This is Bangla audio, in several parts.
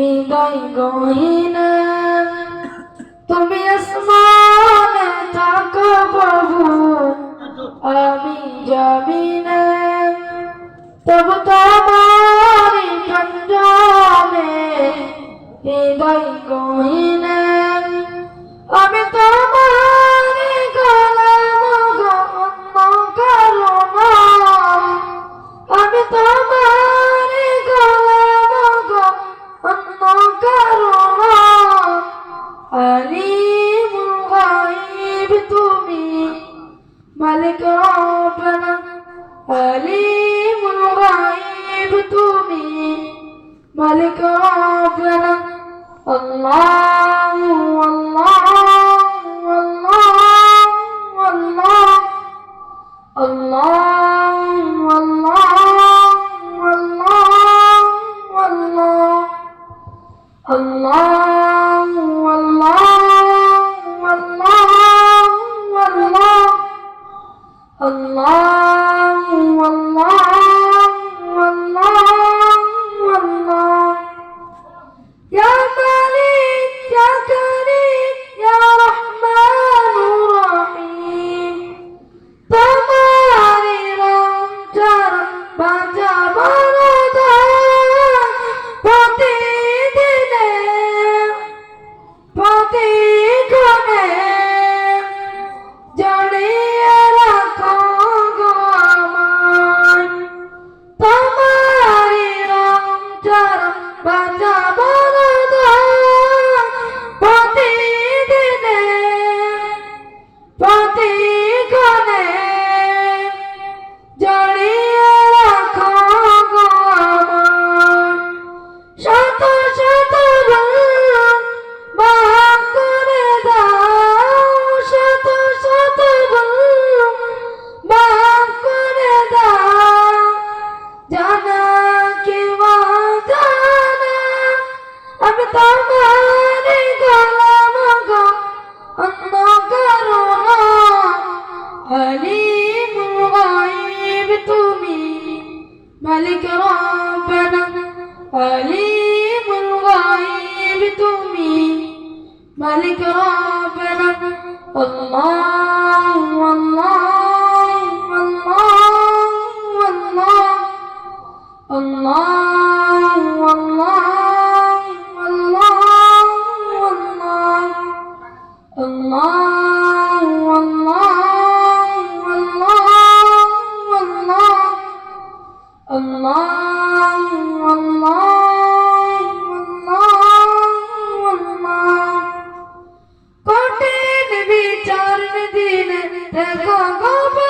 হৃদয় গহিনা। তুমি আসমানে থাকো প্রভু আমি যাবি না তবু তোমার পঞ্জনে হৃদয় গহিনা। তুমি মালিক আল্লাহ। মালিক ربنا والله والله والله والله الله চার দিন দেখো গোপাল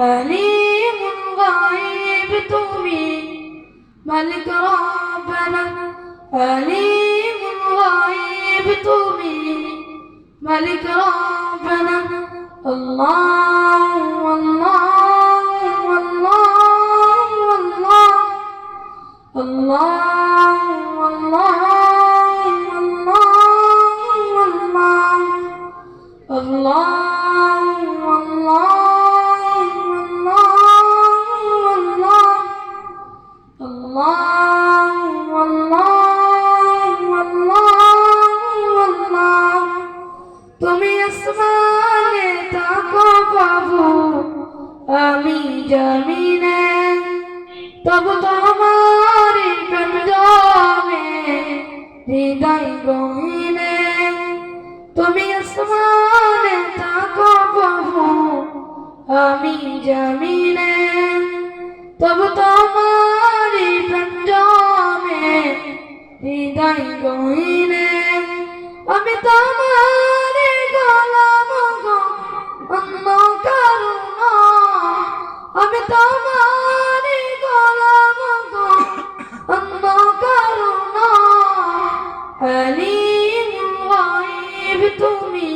ولي غائب تومي ملك ربنا غائب تومي ملك ربنا الله والله والله والله الله আমি জানি না তবু তোমার প্রেম জমে হৃদয় গহিনে। তুমি আসমানে থাকো প্রভু, আমি জানি না তবু তোমার প্রেম জমে হৃদয় গহিনে। আমি তোমার তোমার গোলাম গো অন্য কারো না আলিম গায়ব তুমি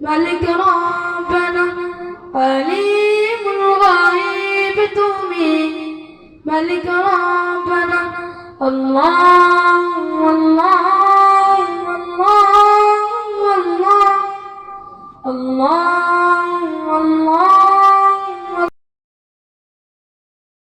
মালিক রব্বানা আলিম গায়ব তুমি মালিক রব্বানা আল্লাহ